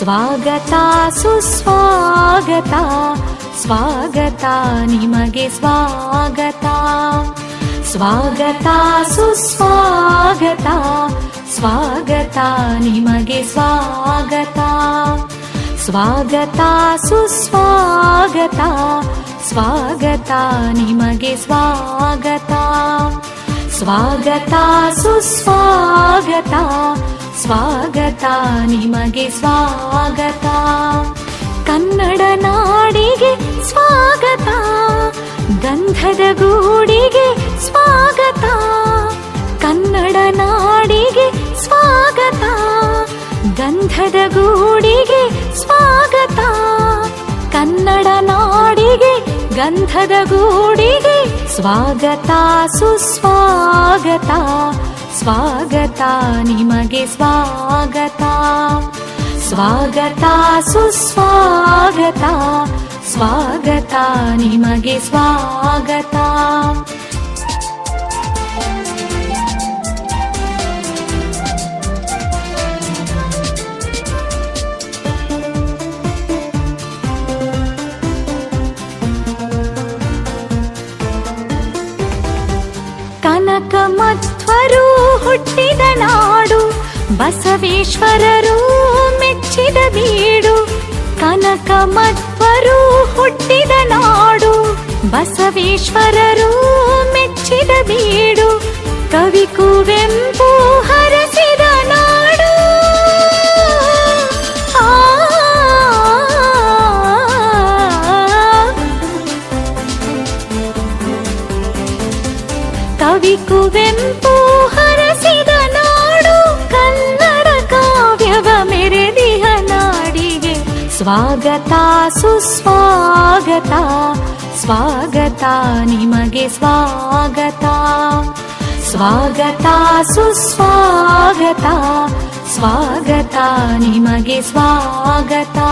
स्वागता सुस्वागता स्वागता निमगे स्वागता स्वागता सुस्वागता स्वागता निमगे स्वागता स्वागता सुस्वागता स्वागता निमगे स्वागता स्वागता सुस्वागता ಸ್ವಾಗತ ನಿಮಗೆ ಸ್ವಾಗತ ಕನ್ನಡ ನಾಡಿಗೆ ಸ್ವಾಗತ ಗಂಧದ ಗೂಡಿಗೆ ಸ್ವಾಗತ ಕನ್ನಡ ನಾಡಿಗೆ ಸ್ವಾಗತ ಗಂಧದ ಗೂಡಿಗೆ ಸ್ವಾಗತ ಕನ್ನಡ ನಾಡಿಗೆ ಗಂಧದ ಗೂಡಿಗೆ ಸ್ವಾಗತ ಸುಸ್ವಾಗತ स्वागतानि मगे स्वागता स्वागता सु स्वागता स्वागतानि मगे स्वागता ಕನಕಮಧ್ವರು ಹುಟ್ಟಿದ ನಾಡು ಬಸವೇಶ್ವರರು ಮೆಚ್ಚಿದ ಬೀಡು ಕನಕಮಧ್ವರು ಹುಟ್ಟಿದ ನಾಡು ಬಸವೇಶ್ವರರು ಮೆಚ್ಚಿದ ಬೀಡು ಕವಿ ಕುವೆಂಪು कविकुवेम्पू हरसिदनोडू कन्नडा काव्यवा मेरिदि हानाडीगे स्वागतಾ ಸುಸ್ವಾಗತಾ ಸ್ವಾಗತಾ ನಿಮಗೆ ಸ್ವಾಗತಾ ಸ್ವಾಗತಾ ಸುಸ್ವಾಗತಾ ಸ್ವಾಗತಾ ನಿಮಗೆ ಸ್ವಾಗತಾ